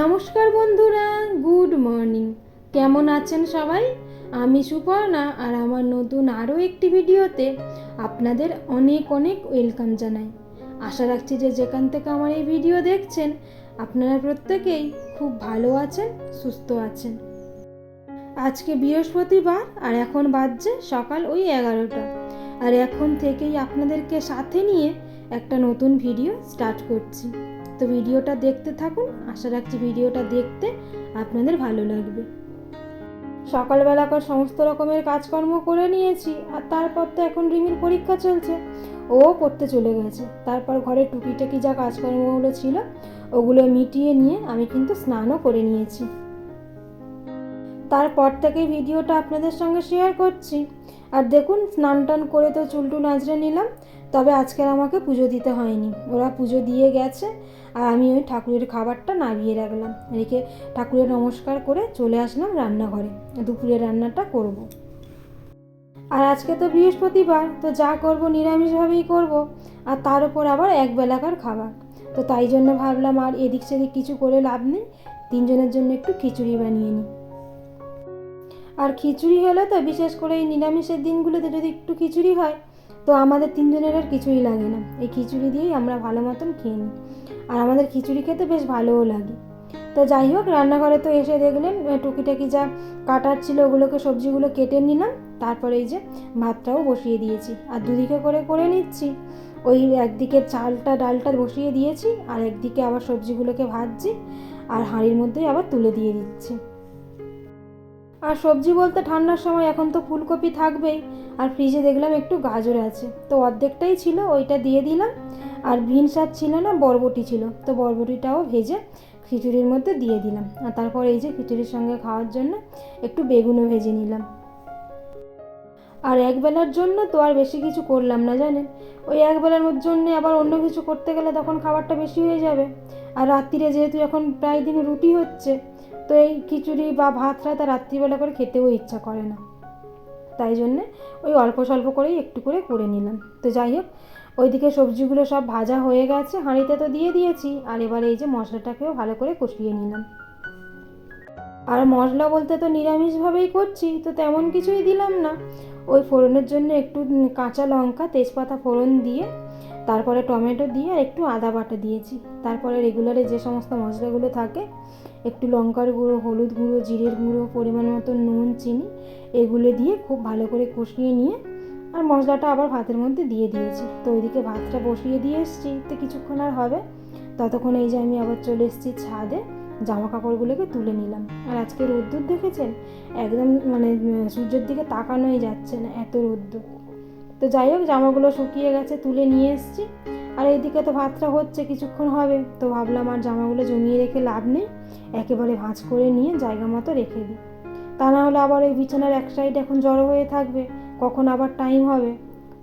নমস্কার বন্ধুরা, good morning. কেমন আছেন সবাই? আমি সুপর্ণা আর আমার নতুন আরও একটি ভিডিওতে আপনাদের অনেক অনেক ওয়েলকাম জানাই। আশা রাখছি যে যেখান থেকে আমার এই ভিডিও দেখছেন, আপনারা প্রত্যেকেই খুব ভালো আছেন, সুস্থ আছেন। আজকে বৃহস্পতিবার আর এখন বাজছে সকাল ওই এগারোটা। আর এখন থেকেই আপনাদেরকে সাথে নিয়ে একটা নতুন ভিডিও স্টার্ট করছি। তো ভিডিওটা দেখতে থাকুন। আশা রাখছি ভিডিওটা দেখতে আপনাদের ভালো লাগবে। সকালবেলাকার সমস্ত রকমের কাজকর্ম করে নিয়েছি, আর তারপর তো এখন রিমির পরীক্ষা চলছে। ও পড়তে চলে গেছে। তারপর ঘরে টুকিটাকি যা কাজকর্মগুলো ছিল, ওগুলো মিটিয়ে নিয়ে আমি কিন্তু স্নানও করে নিয়েছি। তারপর থেকে ভিডিওটা আপনাদের সঙ্গে শেয়ার করছি। আর দেখুন স্নান টান করে তো চুলটু নাচড়ে নিলাম। তবে আজকে আমাকে পুজো দিতে হয়নি। ওরা পুজো দিয়ে গেছে আর আমি ওই ঠাকুরের খাবারটা নামিয়ে রাখলাম। রেখে ঠাকুরের নমস্কার করে চলে আসলাম রান্নাঘরে। দুপুরের রান্নাটা করব। আর আজকে তো বৃহস্পতিবার, তো যা করব নিরামিষভাবেই করব। আর তার উপর আবার এক বেলাকার খাবার। তো তাই জন্য ভাবলাম আর এদিক সেদিক কিছু করে লাভ নেই। তিনজনের জন্য একটু খিচুড়ি বানিয়ে নিই। আর খিচুড়ি হলে তো বিশেষ করে এই নিরামিষের দিনগুলোতে যদি একটু খিচুড়ি হয় তো আমাদের তিনজনের আর কিছুই লাগে না। এই খিচুড়ি দিয়েই আমরা ভালো মতন খেয়ে নিই। আর আমাদের খিচুড়ি খেতে বেশ ভালোও লাগে। তো যাই হোক, রান্নাঘরে তো এসে দেখলেন টুকিটাকি যা কাটার ছিল ওগুলোকে, সবজিগুলো কেটে নিলাম। তারপরে এই যে ভাতটাও বসিয়ে দিয়েছি। আর দুদিকে করে করে নিচ্ছি। ওই একদিকে চালটা, ডালটা বসিয়ে দিয়েছি। আর একদিকে আবার সবজিগুলোকে ভাজছি। আর হাঁড়ির মধ্যেই আবার তুলে দিয়ে দিচ্ছি। আর সবজি বলতে ঠান্ডার সময় এখন তো ফুলকপি থাকবেই। আর ফ্রিজে দেখলাম একটু গাজর আছে। তো অর্ধেকটাই ছিল, ওইটা দিয়ে দিলাম। আর ভিন আর ছিল না, বরবটি ছিল। তো বরবটিটাও ভেজে খিচুড়ির মধ্যে দিয়ে দিলাম। আর তারপর এই যে খিচুড়ির সঙ্গে খাওয়ার জন্য একটু বেগুনও ভেজে নিলাম। আর একবেলার জন্য তো আর বেশি কিছু করলাম না, জানেন? ওই একবেলার জন্য আবার অন্য কিছু করতে গেলে তখন খাবারটা বেশি হয়ে যাবে। আর রাত্রিরে যেহেতু এখন প্রায় দিন রুটি হচ্ছে তো এই খিচুড়ি বা ভাত রাত রাত্রিবেলা করে খেতেও ইচ্ছা করে না। তাই জন্যে ওই অল্প স্বল্প করেই একটু করে করে নিলাম। তো যাই হোক, ওইদিকে সবজিগুলো সব ভাজা হয়ে গেছে, হাঁড়িতে তো দিয়ে দিয়েছি। আর এবারে এই যে মশলাটাকেও ভালো করে কষিয়ে নিলাম। আর মশলা বলতে তো নিরামিষভাবেই করছি, তো তেমন কিছুই দিলাম না। ওই ফোড়নের জন্য একটু কাঁচা লঙ্কা, তেজপাতা ফোড়ন দিয়ে তারপরে টমেটো দিয়ে আর একটু আদা বাটা দিয়েছি। তারপরে রেগুলারে যে সমস্ত মশলাগুলো থাকে, একটু লঙ্কার গুঁড়ো, হলুদ গুঁড়ো, জিরের গুঁড়ো, পরিমাণ মতো নুন, চিনি, এগুলো দিয়ে খুব ভালো করে কষিয়ে নিয়ে আর মশলাটা আবার ভাতের মধ্যে দিয়ে দিয়েছি। তো ওইদিকে ভাতটা বসিয়ে দিয়ে এসেছি, তো কিছুক্ষণ আর হবে। ততক্ষণ এই যে আমি আবার চলে এসেছি ছাদে জামা কাপড়গুলোকে তুলে নিলাম। আর আজকে রোদ্দুর দেখেছেন? একদম মানে সূর্যের দিকে তাকানোই যাচ্ছে না, এত রোদ্দুর। তো যাই হোক, জামাগুলো শুকিয়ে গেছে, তুলে নিয়ে এসেছি। আর এইদিকে তো ভাতটা হচ্ছে, কিছুক্ষণ হবে। তো ভাবলাম আর জামাগুলো জমিয়ে রেখে লাভ নেই। একেবারে ভাঁজ করে নিয়ে জায়গা মতো রেখে দিই। তা না হলে আবার ওই বিছানার এক সাইড এখন জড়ো হয়ে থাকবে। কখন আবার টাইম হবে?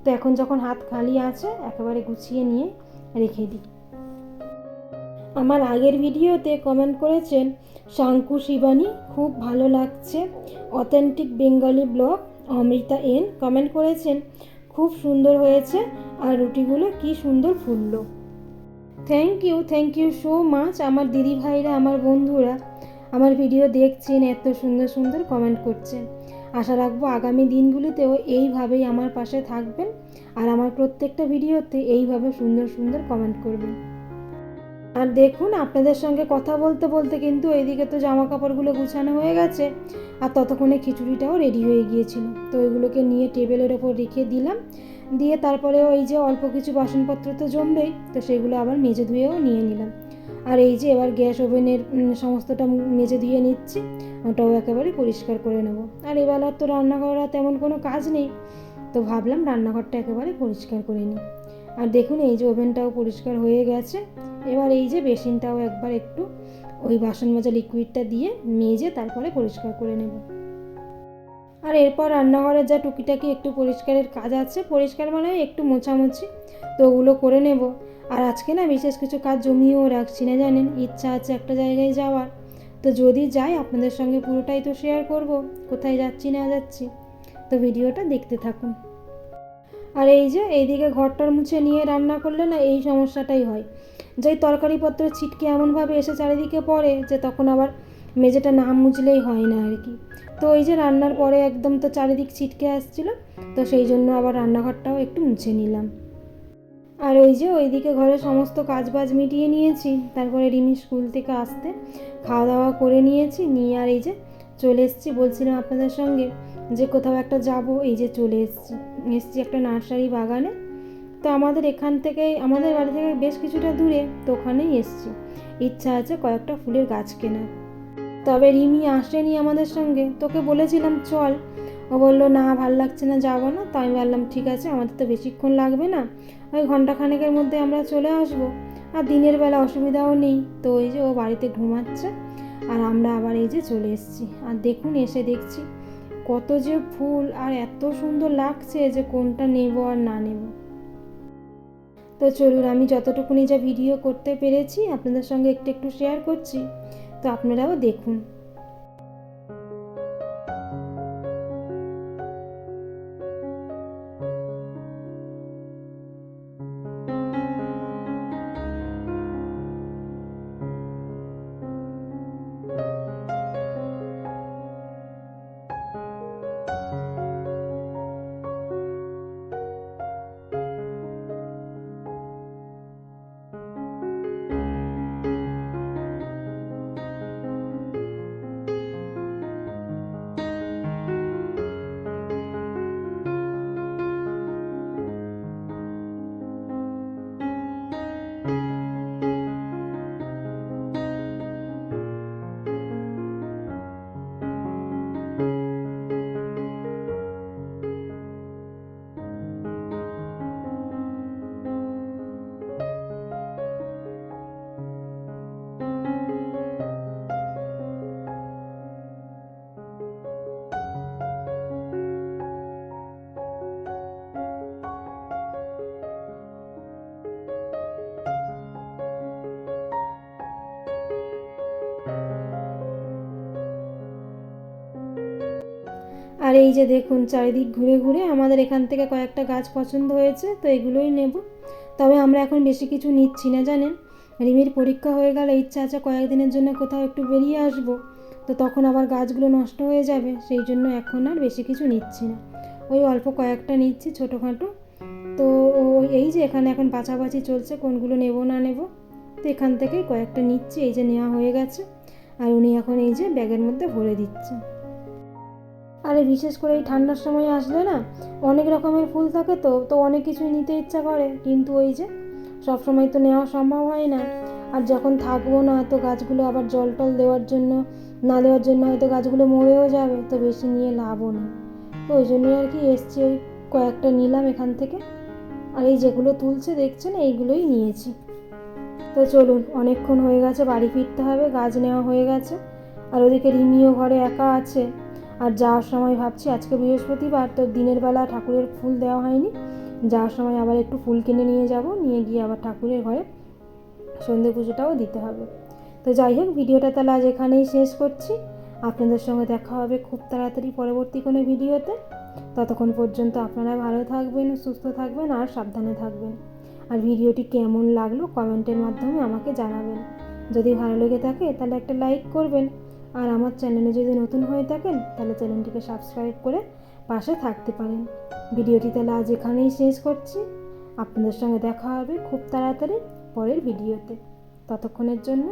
তো এখন যখন হাত খালি আছে, একেবারে গুছিয়ে নিয়ে রেখে দিই। আমার আগের ভিডিওতে কমেন্ট করেছেন শাঙ্কু শিবানী, খুব ভালো লাগছে। Authentic Bengali blog Amrita N. Comment করেছেন খুব সুন্দর হয়েছে আর রুটিগুলো কি সুন্দর ফুললো। Thank you thank you so much আমার দিদি ভাইরা, আমার বন্ধুরা। আমার ভিডিও দেখছেন, এত সুন্দর সুন্দর কমেন্ট করছেন। আশা রাখব আগামী দিনগুলিতেও এইভাবেই আমার পাশে থাকবেন আর আমার প্রত্যেকটা ভিডিওতে এইভাবে সুন্দর সুন্দর কমেন্ট করবেন। আর দেখুন, আপনাদের সঙ্গে কথা বলতে বলতে কিন্তু এইদিকে তো জামা কাপড়গুলো গুছানো হয়ে গেছে আর ততক্ষণে খিচুড়িটাও রেডি হয়ে গিয়েছিল। তো ওইগুলোকে নিয়ে টেবিলের ওপর রেখে দিলাম। দিয়ে তারপরে ওই যে অল্প কিছু বাসনপত্র তো জমবেই, তো সেগুলো আবার মেজে ধুয়েও নিয়ে নিলাম। আর এই যে এবার গ্যাস ওভেনের সমস্তটা মেজে ধুয়ে নিচ্ছি, ওটাও একেবারে পরিষ্কার করে নেব। আর এবেলার তো রান্নাঘর আর তেমন কোনো কাজ নেই, তো ভাবলাম রান্নাঘরটা একেবারে পরিষ্কার করে নিই। আর দেখুন এই যে ওভেনটাও পরিষ্কার হয়ে গেছে। এবার এই যে বেসিনটাও একবার একটু ওই বাসন মাজা লিকুইডটা দিয়ে মেজে তারপরে পরিষ্কার করে নেব। আর এরপর রান্নাঘরের যা টুকিটাকি একটু পরিষ্কারের কাজ আছে, পরিষ্কার মানে একটু মোছামুছি, তো ওগুলো করে নেব। আর আজকে না বিশেষ কিছু কাজ জমিয়েও রাখছি না জানেন, ইচ্ছা আছে একটা জায়গায় যাওয়ার। তো যদি যাই আপনাদের সঙ্গে পুরোটাই তো শেয়ার করব, কোথায় যাচ্ছি না যাচ্ছি, তো ভিডিওটা দেখতে থাকুন। আর এই যে এইদিকে ঘরটার মুছে নিয়ে রান্না করলে না এই সমস্যাটাই হয়। যেই তরকারিপত্র ছিটকে এমনভাবে এসে চারিদিকে পড়ে যে তখন আবার মেঝেটা না মুছলেই হয় না আর কি। তো ওই যে রান্নার পরে একদম তো চারিদিক ছিটকে আসছিল, তো সেই জন্য আবার রান্নাঘরটাও একটু মুছে নিলাম। আর ওই যে ওইদিকে ঘরে সমস্ত কাজ বাজ মিটিয়ে নিয়েছি, তারপরে রিমি স্কুল থেকে আসতে খাওয়া দাওয়া করে নিয়েছি, নিয়ে আর এই যে চলে এসেছি বলছিলাম আপনাদের সঙ্গে। যে কোথাও একটা যাব, এই যে চলে এসেছি, এসছি একটা নার্সারি বাগানে। তো আমাদের এখান থেকেই, আমাদের বাড়ি থেকে বেশ কিছুটা দূরে, তো ওখানেই এসেছি। ইচ্ছা আছে কয়েকটা ফুলের গাছ কেনার। তবে রিমি আসেনি আমাদের সঙ্গে। তোকে বলেছিলাম, চল। ও বলল, না, ভালো লাগছে না, যাব না। তো আমি বললাম ঠিক আছে, আমাদের তো বেশিক্ষণ লাগবে না। ওই ঘন্টাখানেকের মধ্যে আমরা চলে আসব। আর দিনের বেলা অসুবিধাও নেই। তো ওই যে ও বাড়িতে ঘুমাচ্ছে। আর আমরা আবার এই যে চলে এসেছি। আর দেখুন, এসে দেখছি কত যে ফুল আর এত সুন্দর লাগছে যে কোনটা নেব আর না নেব। তো চলুন, আমি যতটুকুনি যা ভিডিও করতে পেরেছি আপনাদের সঙ্গে একটু একটু শেয়ার করছি। তো আপনারাও দেখুন। এই যে দেখুন, চারিদিক ঘুরে ঘুরে আমাদের এখান থেকে কয়েকটা গাছ পছন্দ হয়েছে, তো এগুলোই নেব। তবে আমরা এখন বেশি কিছু নিচ্ছি না, জানেন? রিমির পরীক্ষা হয়ে গেলে ইচ্ছা আছে কয়েকদিনের জন্য কোথাও একটু বেরিয়ে আসব। তো তখন আবার গাছগুলো নষ্ট হয়ে যাবে, সেই জন্য এখন আর বেশি কিছু নিচ্ছি না। ওই অল্প কয়েকটা নিচ্ছি ছোটোখাটো। তো এই যে এখানে এখন বাছাবাছি চলছে, কোনগুলো নেব না নেব, তো এখান থেকেই কয়েকটা নিচ্ছি, এই যে নেওয়া হয়ে গেছে। আর উনি এখন এই যে ব্যাগের মধ্যে ভরে দিচ্ছে। আরে বিশেষ করে এই ঠান্ডার সময় আসলে না, অনেক রকমের ফুল থাকে তো তো অনেক কিছুই নিতে ইচ্ছা করে। কিন্তু ওই যে সব সময় তো নেওয়া সম্ভব হয় না। আর যখন থাকব না, তো গাছগুলো আবার জল টল দেওয়ার জন্য, না দেওয়ার জন্য হয়তো গাছগুলো মরেও যাবে, তো বেশি নিয়ে লাভও নেই। তো ওই জন্যই আর কি এসছি ওই কয়েকটা নিলাম এখান থেকে। আর এই যেগুলো তুলছে, দেখছেন? এইগুলোই নিয়েছি। তো চলুন, অনেকক্ষণ হয়ে গেছে, বাড়ি ফিরতে হবে, গাছ নেওয়া হয়ে গেছে। আর ওদিকে রিমিও ঘরে একা আছে। আর যাওয়ার সময় ভাবছি আজকে বৃহস্পতিবার, তো দিনের বেলা ঠাকুরের ফুল দেওয়া হয়নি। যাওয়ার সময় আবার একটু ফুল কিনে নিয়ে যাব, নিয়ে গিয়ে আবার ঠাকুরের ঘরে সন্ধে পুজোটাও দিতে হবে। তো যাই হোক, ভিডিওটা তাহলে আজ এখানেই শেষ করছি। আপনাদের সঙ্গে দেখা হবে খুব তাড়াতাড়ি পরবর্তী কোনো ভিডিওতে। ততক্ষণ পর্যন্ত আপনারা ভালো থাকবেন, সুস্থ থাকবেন আর সাবধানে থাকবেন। আর ভিডিওটি কেমন লাগল কমেন্টের মাধ্যমে আমাকে জানাবেন। যদি ভালো লেগে থাকে তাহলে একটা লাইক করবেন। আর আমার চ্যানেলে যদি নতুন হয়ে থাকেন, তাহলে চ্যানেলটিকে সাবস্ক্রাইব করে পাশে থাকতে পারেন। ভিডিওটি তাহলে আজ এখানেই শেষ করছি। আপনাদের সঙ্গে দেখা হবে খুব তাড়াতাড়ি পরের ভিডিওতে। ততক্ষণের জন্য